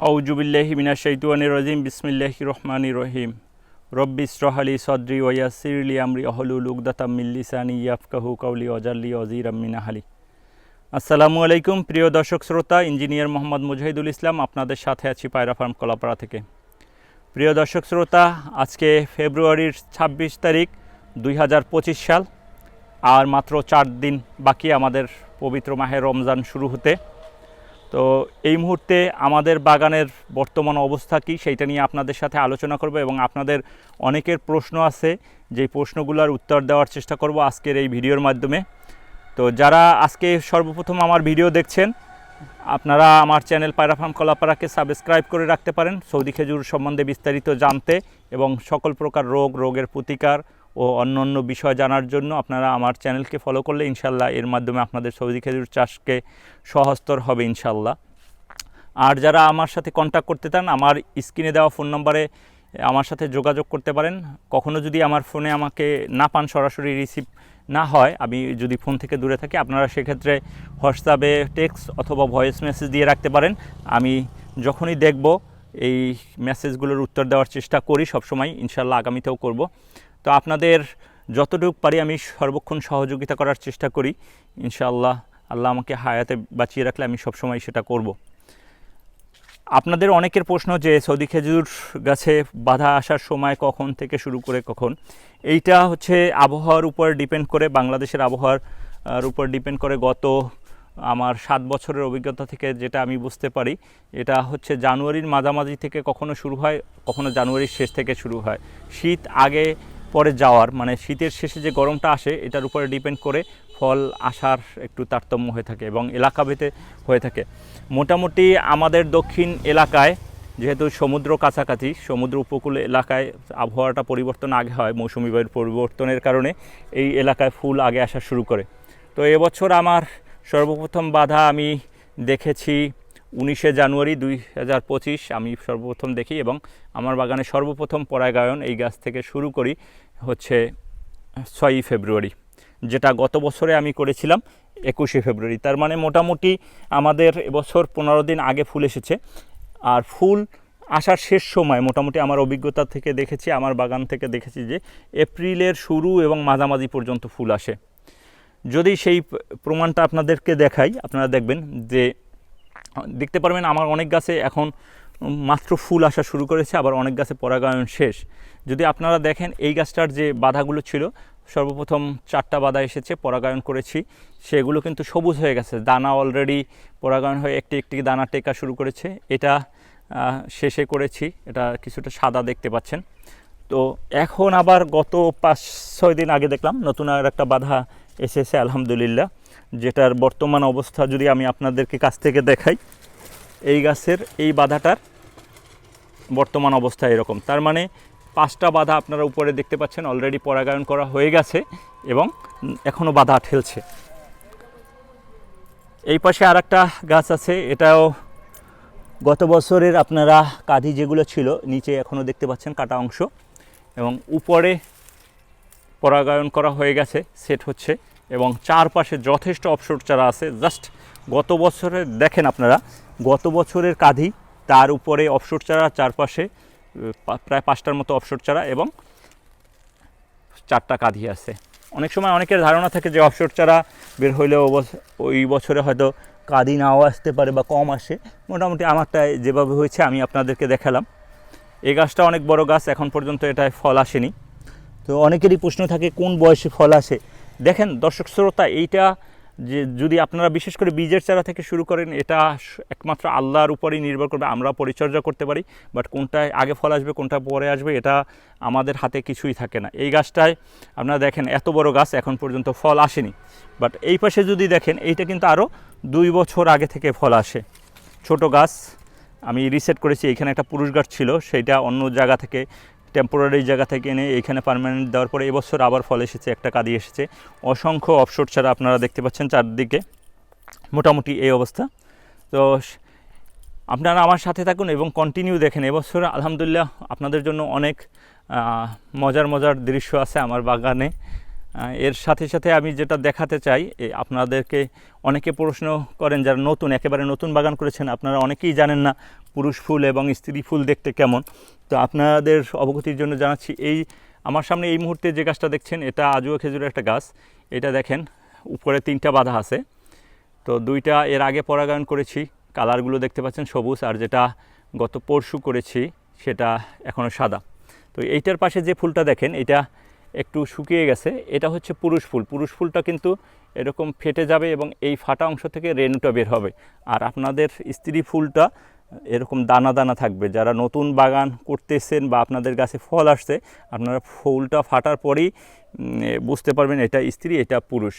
আউজুবিল্লাহি মিনা শৈতুয়ানি রজিম বিসমিল্লাহি রহমানি রহিম। রব্বি ইসরহালি সদরি ওয়াসিরলি আমরি অহলুল উকদাতাম মিল্লিসানি ইয়াফকাহু কাউলি অজাল্লি অজির আমিনাহালি আসসালামু আলাইকুম, প্রিয় দর্শক শ্রোতা, ইঞ্জিনিয়ার মোহাম্মদ মুজাহিদুল ইসলাম আপনাদের সাথে আছি পায়রা ফার্ম কলাপাড়া থেকে। প্রিয় দর্শক শ্রোতা, আজকে ফেব্রুয়ারির ছাব্বিশ তারিখ দুই হাজার পঁচিশ সাল, আর মাত্র চার দিন বাকি আমাদের পবিত্র মাহে রমজান শুরু হতে। তো এই মুহূর্তে আমাদের বাগানের বর্তমান অবস্থা কী সেইটা নিয়ে আপনাদের সাথে আলোচনা করব এবং আপনাদের অনেকের প্রশ্ন আছে যেই প্রশ্নগুলোর উত্তর দেওয়ার চেষ্টা করব আজকের এই ভিডিওর মাধ্যমে। তো যারা আজকে সর্বপ্রথম আমার ভিডিও দেখছেন, আপনারা আমার চ্যানেল পায়রা ফার্ম কলাপাড়াকে সাবস্ক্রাইব করে রাখতে পারেন। সৌদি খেজুর সম্বন্ধে বিস্তারিত জানতে এবং সকল প্রকার রোগ, রোগের প্রতিকার ও অন্য অন্য বিষয় জানার জন্য আপনারা আমার চ্যানেলকে ফলো করলে ইনশাল্লাহ এর মাধ্যমে আপনাদের সবজি খেজুর চাষকে সহস্তর হবে ইনশাল্লাহ। আর যারা আমার সাথে কন্ট্যাক্ট করতে চান, আমার স্ক্রিনে দেওয়া ফোন নম্বরে আমার সাথে যোগাযোগ করতে পারেন। কখনো যদি আমার ফোনে আমাকে না পান, সরাসরি রিসিভ না হয়, আমি যদি ফোন থেকে দূরে থাকি, আপনারা সেক্ষেত্রে হোয়াটসঅ্যাপে টেক্সট অথবা ভয়েস মেসেজ দিয়ে রাখতে পারেন। আমি যখনই দেখব, এই মেসেজগুলোর উত্তর দেওয়ার চেষ্টা করি সবসময়, ইনশাল্লাহ আগামীতেও করব। তো আপনাদের যতটুকু পারি আমি সর্বক্ষণ সহযোগিতা করার চেষ্টা করি, ইনশাআল্লাহ আল্লাহ আমাকে হায়াতে বাঁচিয়ে রাখলে আমি সবসময় সেটা করব। আপনাদের অনেকের প্রশ্ন যে সৌদি খেজুর গাছে বাধা আসার সময় কখন থেকে শুরু করে কখন, এইটা হচ্ছে আবহাওয়ার উপর ডিপেন্ড করে, বাংলাদেশের আবহাওয়ার উপর ডিপেন্ড করে গত আমার সাত বছরের অভিজ্ঞতা থেকে যেটা আমি বুঝতে পারি, এটা হচ্ছে জানুয়ারির মাঝামাঝি থেকে কখনো শুরু হয়, কখনো জানুয়ারির শেষ থেকে শুরু হয়। শীত আগে পরে যাওয়ার মানে শীতের শেষে যে গরমটা আসে, এটার উপরে ডিপেন্ড করে ফল আসার একটু তারতম্য হয়ে থাকে এবং এলাকাভেদে হয়ে থাকে। মোটামুটি আমাদের দক্ষিণ এলাকায়, যেহেতু সমুদ্র কাছাকাছি, সমুদ্র উপকূল এলাকায় আবহাওয়াটা পরিবর্তন আগে হয়, মৌসুমি বায়ুর পরিবর্তনের কারণে এই এলাকায় ফুল আগে আসা শুরু করে। তো এবছর আমার সর্বপ্রথম বাধা আমি দেখেছি উনিশে জানুয়ারি দুই হাজার পঁচিশ। আমি সর্বপ্রথম দেখি এবং আমার বাগানে সর্বপ্রথম পরাগায়ন এই গাছ থেকে শুরু করি। হচ্ছে ছয়ই ফেব্রুয়ারি, যেটা গত বছরে আমি করেছিলাম একুশে ফেব্রুয়ারি। তার মানে মোটামুটি আমাদের এবছর পনেরো দিন আগে ফুল এসেছে। আর ফুল আসার শেষ সময় মোটামুটি আমার অভিজ্ঞতা থেকে দেখেছি, আমার বাগান থেকে দেখেছি যে এপ্রিলের শুরু এবং মাঝামাঝি পর্যন্ত ফুল আসে। যদি সেই প্রমাণটা আপনাদেরকে দেখাই, আপনারা দেখবেন যে, দেখতে পারবেন আমার অনেক গাছে এখন মাত্র ফুল আসা শুরু করেছে, আবার অনেক গাছে পরাগায়ন শেষ। যদি আপনারা দেখেন, এই গাছটার যে বাধাগুলো ছিল, সর্বপ্রথম চারটা বাধা এসেছে, পরাগায়ন করেছি। সেগুলো কিন্তু সবুজ হয়ে গেছে। দানা অলরেডি পরাগায়ন হয়ে একটি একটি দানা টেকা শুরু করেছে। এটা শেষে করেছি। এটা কিছুটা সাদা দেখতে পাচ্ছেন। তো এখন আবার গত পাঁচ, ছয় দিন আগে দেখলাম, নতুন আর একটা বাধা এসেছে, আলহামদুলিল্লাহ, যেটার বর্তমান অবস্থা যদি আমি আপনাদেরকে কাছ থেকে দেখাই, এই গাছের এই বাধাটার বর্তমান অবস্থা এরকম। তার মানে পাঁচটা বাধা আপনারা উপরে দেখতে পাচ্ছেন অলরেডি পরাগায়ন করা হয়ে গেছে এবং এখনও বাধা ঠেলছে। এই পাশে আর একটা গাছ আছে, এটাও গত বছরের আপনারা কাঁধি যেগুলো ছিল, নিচে এখনও দেখতে পাচ্ছেন কাটা অংশ এবং উপরে পরাগায়ন করা হয়ে গেছে, সেট হচ্ছে এবং চারপাশে যথেষ্ট অপসর চারা আছে। জাস্ট গত বছরের, দেখেন আপনারা, গত বছরের কাঁধি তার উপরে অপসর চারা, চারপাশে প্রায় পাঁচটার মতো অপসর চারা এবং চারটা কাঁধি আছে। অনেক সময় অনেকের ধারণা থাকে যে অপসর চারা বের হইলেও ওই বছরে হয়তো কাঁদি নাও আসতে পারে বা কম আসে। মোটামুটি আমারটা যেভাবে হয়েছে আমি আপনাদেরকে দেখালাম। এই গাছটা অনেক বড় গাছ, এখন পর্যন্ত এটায় ফল আসেনি। তো অনেকেরই প্রশ্ন থাকে, কোন বয়সে ফল আসে? দেখেন দর্শক শ্রোতা এইটা যে যদি আপনারা বিশেষ করে বীজের চারা থেকে শুরু করেন, এটা একমাত্র আল্লাহর উপরেই নির্ভর করবে, আমরা পরিচর্যা করতে পারি বাট কোনটায় আগে ফল আসবে, কোনটা পরে আসবে, এটা আমাদের হাতে কিছুই থাকে না। এই গাছটায় আপনারা দেখেন, এত বড় গাছ এখন পর্যন্ত ফল আসেনি। বাট এই পাশে যদি দেখেন, এইটা কিন্তু আরও দুই বছর আগে থেকে ফল আসে। ছোট গাছ, আমি রিসেট করেছি, এখানে একটা পুরুষ গাছ ছিল, সেইটা অন্য জায়গা থেকে টেম্পোরারি জায়গা থেকে এনে এইখানে পারমানেন্ট দেওয়ার পরে এবছর আবার ফল এসেছে, একটা কাদি এসেছে। অসংখ্য অপসর ছাড়া আপনারা দেখতে পাচ্ছেন চারদিকে মোটামুটি এই অবস্থা। তো আপনারা আমার সাথে থাকুন এবং কন্টিনিউ দেখেন। এবছর আলহামদুলিল্লাহ আপনাদের জন্য অনেক মজার মজার দৃশ্য আছে আমার বাগানে। এর সাথে সাথে আমি যেটা দেখাতে চাই আপনাদেরকে অনেকে প্রশ্ন করেন যারা নতুন, একেবারে নতুন বাগান করেছেন, আপনারা অনেকেই জানেন না পুরুষ ফুল এবং স্ত্রী ফুল দেখতে কেমন। তো আপনাদের অবগতির জন্য জানাচ্ছি, এই আমার সামনে এই মুহূর্তে যে গাছটা দেখছেন, এটা আজুয়া খেজুরের একটা গাছ। এটা দেখেন, উপরে তিনটা বাধা আছে। তো দুইটা এর আগে পরাগায়ন করেছি, কালারগুলো দেখতে পাচ্ছেন সবুজ, আর যেটা গত পরশু করেছি, সেটা এখনও সাদা। তো এইটার পাশে যে ফুলটা দেখেন, এটা একটু শুকিয়ে গেছে, এটা হচ্ছে পুরুষ ফুল। পুরুষ ফুলটা কিন্তু এরকম ফেটে যাবে এবং এই ফাটা অংশ থেকে রেণুটা বের হবে। আর আপনাদের স্ত্রী ফুলটা এরকম দানা দানা থাকবে। যারা নতুন বাগান করতেছেন বা আপনাদের গাছে ফল আসছে, আপনারা ফুলটা ফাটার পরেই বুঝতে পারবেন এটা স্ত্রী, এটা পুরুষ।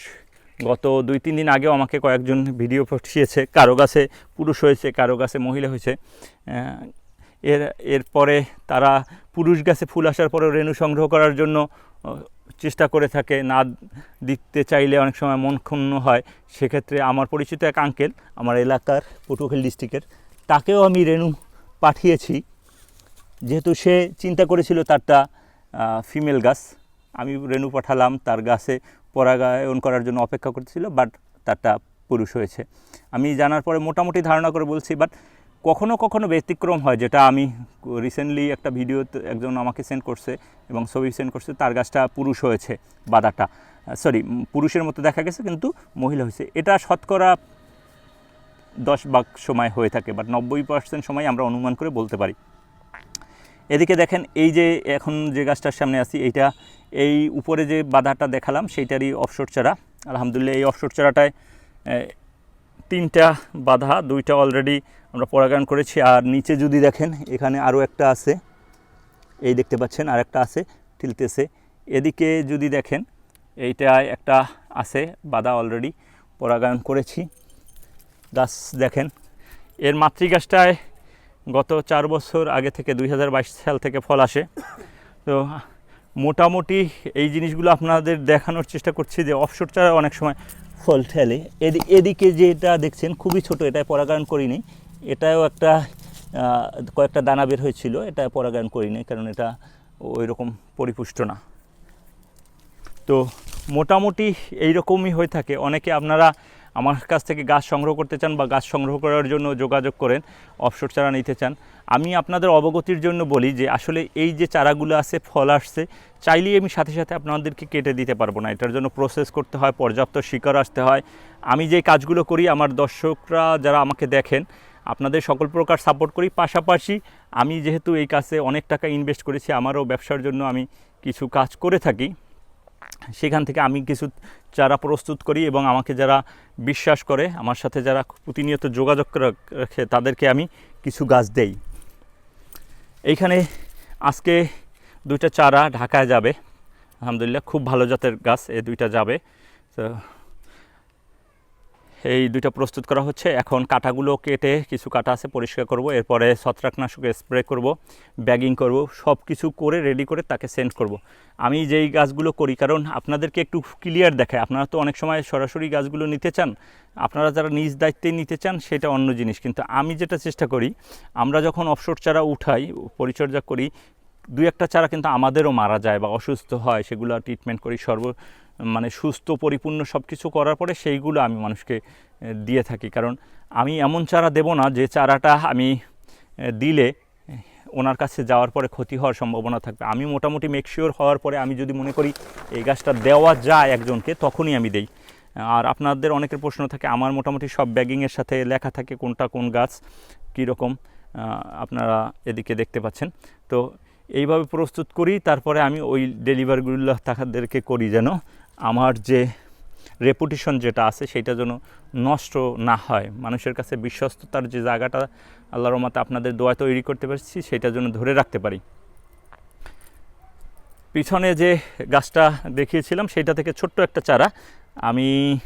গত দুই, তিন দিন আগেও আমাকে কয়েকজন ভিডিও পাঠিয়েছে, কারও গাছে পুরুষ হয়েছে, কারও গাছে মহিলা হয়েছে। এর, এরপরে তারা পুরুষ গাছে ফুল আসার পরেও রেণু সংগ্রহ করার জন্য চেষ্টা করে থাকে না দিতে চাইলে অনেক সময় মন ক্ষুণ্ণ হয়, সেক্ষেত্রে আমার পরিচিত এক আঙ্কেল আমার এলাকার পটুয়াখালী ডিস্ট্রিক্টের তাকেও আমি রেণু পাঠিয়েছি। যেহেতু সে চিন্তা করেছিল তারটা ফিমেল গাছ, আমি রেণু পাঠালাম, তার গাছে পরাগায়ন করার জন্য অপেক্ষা করতেছিল বাট তারটা পুরুষ হয়েছে। আমি জানার পরে মোটামুটি ধারণা করে বলছি বাট কখনো কখনো ব্যতিক্রম হয়, যেটা আমি রিসেন্টলি একটা ভিডিও একজন আমাকে সেন্ড করছে এবং ছবি সেন্ড করছে, তার গাছটা পুরুষ হয়েছে বাদাটা। সরি পুরুষের মতো দেখা গেছে, কিন্তু মহিলা হয়েছে। এটা শতকরা দশ ভাগ সময় হয়ে থাকে বাট নব্বই পার্সেন্ট সময় আমরা অনুমান করে বলতে পারি। এদিকে দেখেন, এই যে এখন যে গাছটার সামনে আছি, এইটা, এই উপরে যে বাধাটা দেখালাম, সেইটারই অফশোর চারা। আলহামদুলিল্লাহ, এই অফশোর চারাটায় তিনটা বাধা, দুইটা অলরেডি আমরা পরাগায়ন করেছি। আর নিচে যদি দেখেন, এখানে আরও একটা আছে। এই দেখতে পাচ্ছেন, আর একটা আছে টিলতেছে এদিকে যদি দেখেন, এইটায় একটা আছে, বাধা অলরেডি পরাগায়ন করেছি। গাছ দেখেন, এর মাতৃগাছটায় গত চার বছর আগে থেকে, দুই হাজার বাইশ সাল থেকে ফল আসে। তো মোটামুটি এই জিনিসগুলো আপনাদের দেখানোর চেষ্টা করছি যে অফশোর চারা অনেক সময় ফল ঠেলে। এদি, এদিকে যেটা দেখছেন, খুবই ছোট এটায় পরাগায়ন করিনি। এটাও একটা কয়েকটা দানা বের হয়েছিল, এটা পরাগায়ন করিনি, কারণ এটা ওই রকম পরিপুষ্ট না। তো মোটামুটি এই রকমই হয়ে থাকে। অনেকে আপনারা আমার কাছ থেকে গাছ সংগ্রহ করতে চান বা গাছ সংগ্রহ করার জন্য যোগাযোগ করেন অফশোর চারা নিতে চান, আমি আপনাদের অবগতির জন্য বলি যে আসলে এই যে চারাগুলো আছে, ফল আসছে, চাইলেই আমি সাথে সাথে আপনাদেরকে কেটে দিতে পারব না। এটার জন্য প্রসেস করতে হয়, পর্যাপ্ত শিকার আসতে হয়। আমি যে কাজগুলো করি, আমার দর্শকরা যারা আমাকে দেখেন, আপনাদের সকল প্রকার সাপোর্ট করি। পাশাপাশি আমি যেহেতু এই কাজে অনেক টাকা ইনভেস্ট করেছি, আমারও ব্যবসার জন্য আমি কিছু কাজ করে থাকি। সেখান থেকে আমি কিছু চারা প্রস্তুত করি এবং আমাকে যারা বিশ্বাস করে, আমার সাথে যারা প্রতিনিয়ত যোগাযোগ রাখে, তাদেরকে আমি কিছু গাছ দেই। এইখানে আজকে দুইটা চারা ঢাকায় যাবে। আলহামদুলিল্লাহ, খুব ভালো জাতের গাছ, এই দুইটা যাবে। তো এই দুইটা প্রস্তুত করা হচ্ছে। এখন কাটাগুলো কেটে কিছু কাটা আছে, পরিষ্কার করব। এরপরে ছত্রাকনাশক স্প্রে করব, ব্যাগিং করব সব কিছু করে রেডি করে তাকে সেন্ড করব। আমি যেই গাছগুলো করি, কারণ আপনাদেরকে একটু ক্লিয়ার দেখায়। আপনারা তো অনেক সময় সরাসরি গাছগুলো নিতে চান। আপনারা যারা নিজ দায়িত্বে নিতে চান, সেটা অন্য জিনিস। কিন্তু আমি যেটা চেষ্টা করি, আমরা যখন অফশোর চারা উঠাই, পরিচর্যা করি দু একটা চারা কিন্তু আমাদেরও মারা যায় বা অসুস্থ হয়, সেগুলো ট্রিটমেন্ট করি, সর্ব মানে সুস্থ, পরিপূর্ণ সব কিছু করার পরে সেইগুলো আমি মানুষকে দিয়ে থাকি। কারণ আমি এমন চারা দেব না যে চারাটা আমি দিলে ওনার কাছে যাওয়ার পরে ক্ষতি হওয়ার সম্ভাবনা থাকবে। আমি মোটামুটি মেকশিওর হওয়ার পরে আমি যদি মনে করি এই গাছটা দেওয়া যায় একজনকে, তখনই আমি দেই। আর আপনাদের অনেকের প্রশ্ন থাকে, আমার মোটামুটি সব ব্যাগিংয়ের সাথে লেখা থাকে কোনটা কোন গাছ, কীরকম আপনারা এদিকে দেখতে পাচ্ছেন। তো এইভাবে প্রস্তুত করি, তারপরে আমি ওই ডেলিভারিগুলো তাদেরকে করি যেন আমার যে রেপুটেশন যেটা আছে, সেটা যেন নষ্ট না হয়। মানুষের কাছে বিশ্বস্ততার যে জায়গাটা, আল্লাহর মতে আপনাদের দোয়া তৈরি করতে পারছি, সেটা যেন ধরে রাখতে পারি। পিছনে যে গাছটা দেখিয়েছিলাম, সেটা থেকে ছোট্ট একটা চারা। আমি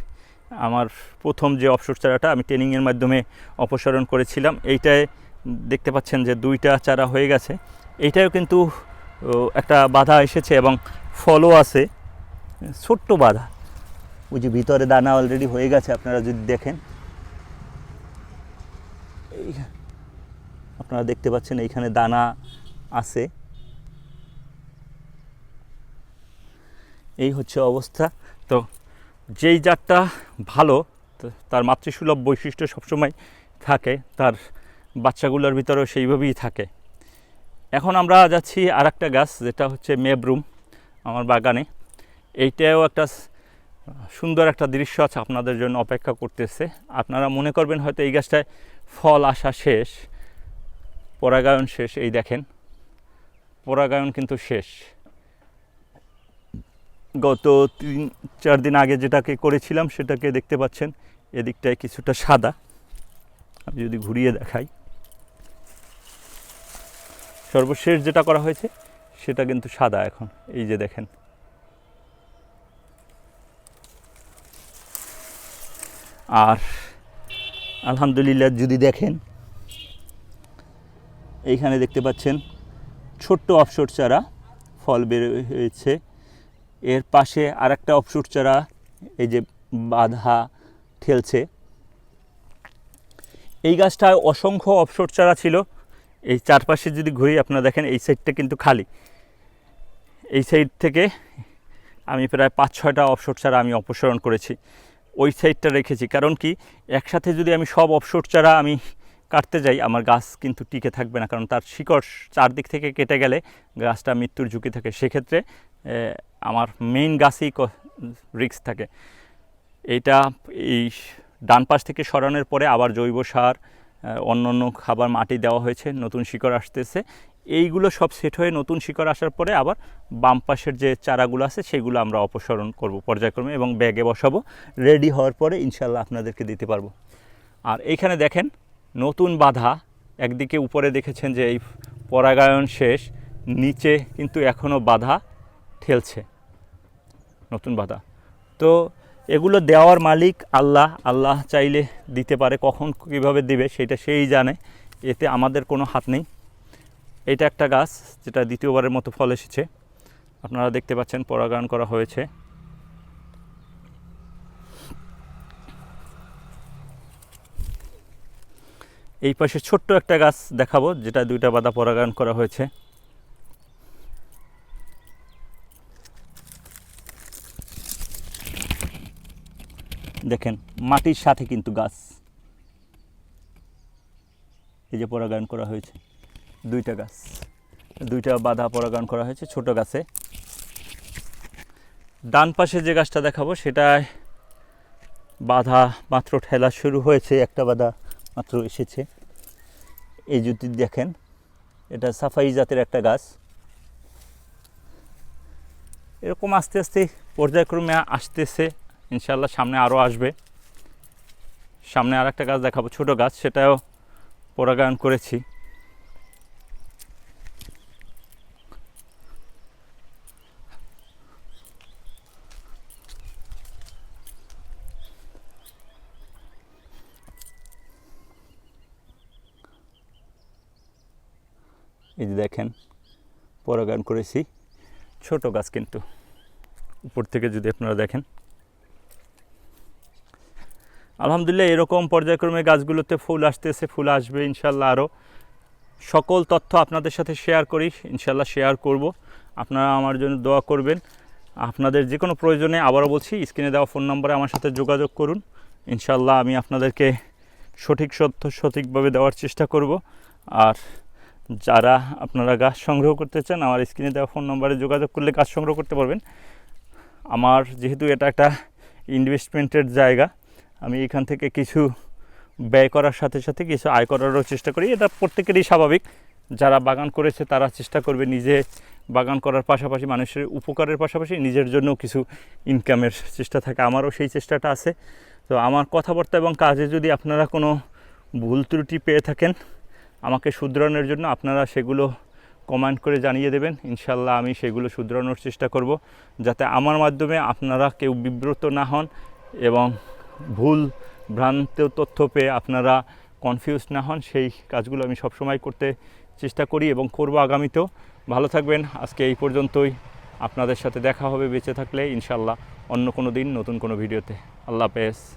আমার প্রথম যে অপসর চারাটা আমি ট্রেনিংয়ের মাধ্যমে অপসারণ করেছিলাম। এইটায় দেখতে পাচ্ছেন যে দুইটা চারা হয়ে গেছে। এইটাও কিন্তু একটা বাধা এসেছে এবং ফলও আছে। ছোট্ট বাধা। ওই যে ভিতরে দানা অলরেডি হয়ে গেছে, আপনারা যদি দেখেন। আপনারা দেখতে পাচ্ছেন, এইখানে দানা আছে। এই হচ্ছে অবস্থা। তো যেই জাতটা ভালো তার মাতৃসুলভ বৈশিষ্ট্য সবসময় থাকে। তার বাচ্চাগুলোর ভিতরেও সেইভাবেই থাকে। এখন আমরা যাচ্ছি আর একটা গাছ, যেটা হচ্ছে মেবরুম, আমার বাগানে। এইটাও একটা সুন্দর একটা দৃশ্য আছে আপনাদের জন্য অপেক্ষা করতেছে। আপনারা মনে করবেন হয়তো এই গাছটায় ফল আসা শেষ, পরাগায়ন শেষ, এই দেখেন, পরাগায়ন কিন্তু শেষ। গত তিন, চার দিন আগে যেটাকে করেছিলাম সেটাকে দেখতে পাচ্ছেন, এদিকটায় কিছুটা সাদা। আমি যদি ঘুরিয়ে দেখাই। সর্বশেষ যেটা করা হয়েছে, সেটা কিন্তু সাদা এখন, এই যে দেখেন। আর আলহামদুলিল্লাহ যদি দেখেন, এইখানে দেখতে পাচ্ছেন ছোট্ট অফশোর চারা ফল বের হয়েছে। এর পাশে আর একটা অফশুট চারা, এই যে বাধা ঠেলছে। এই গাছটায় অসংখ্য অফশোট চারা ছিল। এই চারপাশে যদি ঘুরি, আপনারা দেখেন এই সাইডটা কিন্তু খালি। এই সাইড থেকে আমি প্রায় পাঁচ ছয়টা অফশোট চারা আমি অপসারণ করেছি। ওই সাইডটা রেখেছি। কারণ কি, একসাথে যদি আমি সব অফশোট চারা আমি কাটতে যাই, আমার গাছ কিন্তু টিকে থাকবে না। কারণ তার শিকড় চারদিক থেকে কেটে গেলে গাছটা মৃত্যুর ঝুঁকি থাকে। সেক্ষেত্রে আমার মেইন গাছেই রিস্ক থাকে। এইটা এই ডান পাশ থেকে সরানোর পরে আবার জৈব সার অন্য অন্য খাবার মাটি দেওয়া হয়েছে, নতুন শিকড় আসতেছে। এইগুলো সব সেট হয়ে নতুন শিকড় আসার পরে আবার বাম পাশের যে চারাগুলো আছে, সেগুলো আমরা অপসারণ করব পর্যায়ক্রমে এবং ব্যাগে বসাবো রেডি হওয়ার পরে ইনশাল্লাহ আপনাদেরকে দিতে পারব। আর এইখানে দেখেন নতুন বাধা, একদিকে উপরে দেখেছেন যে এই পরাগায়ন শেষ, নিচে কিন্তু এখনও বাধা ঠেলছে, নতুন বাধা। তো এগুলো দেওয়ার মালিক আল্লাহ আল্লাহ চাইলে দিতে পারে, কখন কীভাবে দিবে সেটা সেই জানে, এতে আমাদের কোনো হাত নেই। এটা একটা গাছ যেটা দ্বিতীয়বারের মতো ফল এসেছে। আপনারা দেখতে পাচ্ছেন পরাগায়ন করা হয়েছে। এই পাশে ছোট্ট একটা গাছ দেখাবো, যেটা দুইটা বাদা পরাগায়ন করা হয়েছে। দেখেন, মাটির সাথে কিন্তু গাছ। এই যে পরাগায়ন করা হয়েছে। দুইটা গাছ। দুইটা বাধা পরাগায়ন করা হয়েছে ছোট গাছে। ডান পাশে যে গাছটা দেখাবো সেটায় বাধা মাত্র ঠেলা শুরু হয়েছে, একটা বাধা মাত্র এসেছে। এই যদি দেখেন, এটা সাফাই জাতের একটা গাছ। এরকম আস্তে আস্তে পর্যায়ক্রমে আসতেছে ইনশাল্লাহ সামনে আরও আসবে। সামনে আর একটা গাছ দেখাবো, ছোট গাছ, সেটাও পরাগায়ন করেছি। এই যে দেখেন পরাগায়ন করেছি। ছোট গাছ কিন্তু। উপর থেকে যদি আপনারা দেখেন। আলহামদুলিল্লাহ, এরকম পর্যায়ক্রমে গাছগুলোতে ফুল আসতেছে, ফুল আসবে ইনশাল্লাহ আরও সকল তথ্য আপনাদের সাথে শেয়ার করি ইনশাল্লাহ শেয়ার করব। আপনারা আমার জন্য দোয়া করবেন। আপনাদের যে কোনো প্রয়োজনে আবারও বলছি, স্ক্রিনে দেওয়া ফোন নম্বরে আমার সাথে যোগাযোগ করুন। ইনশাল্লাহ আমি আপনাদেরকে সঠিক তথ্য সঠিকভাবে দেওয়ার চেষ্টা করব। আর যারা আপনারা গাছ সংগ্রহ করতে চান, আমার স্ক্রিনে দেওয়া ফোন নম্বরে যোগাযোগ করলে গাছ সংগ্রহ করতে পারবেন। আমার যেহেতু এটা একটা ইনভেস্টমেন্টের জায়গা, আমি এখান থেকে কিছু ব্যয় করার সাথে সাথে কিছু আয় করারও চেষ্টা করি। এটা প্রত্যেকেরই স্বাভাবিক। যারা বাগান করেছে, তারা চেষ্টা করবে নিজে বাগান করার পাশাপাশি, মানুষের উপকারের পাশাপাশি নিজের জন্য কিছু ইনকামের চেষ্টা থাকে। আমারও সেই চেষ্টাটা আছে। তো আমার কথাবার্তা এবং কাজে যদি আপনারা কোনো ভুল ত্রুটি পেয়ে থাকেন আমাকে শুধরানোর জন্য আপনারা সেগুলো কমেন্ট করে জানিয়ে দেবেন। ইনশাল্লাহ আমি সেগুলো শুধরানোর চেষ্টা করব যাতে আমার মাধ্যমে আপনারা কেউ বিব্রত না হন এবং ভুল ভ্রান্ত তথ্য পেয়ে আপনারা কনফিউজ না হন। সেই কাজগুলো আমি সবসময় করতে চেষ্টা করি এবং করব আগামীতেও। ভালো থাকবেন। আজকে এই পর্যন্তই। আপনাদের সাথে দেখা হবে, বেঁচে থাকলে ইনশাল্লাহ অন্য কোনো দিন, নতুন কোনো ভিডিওতে। আল্লাহ হাফেজ।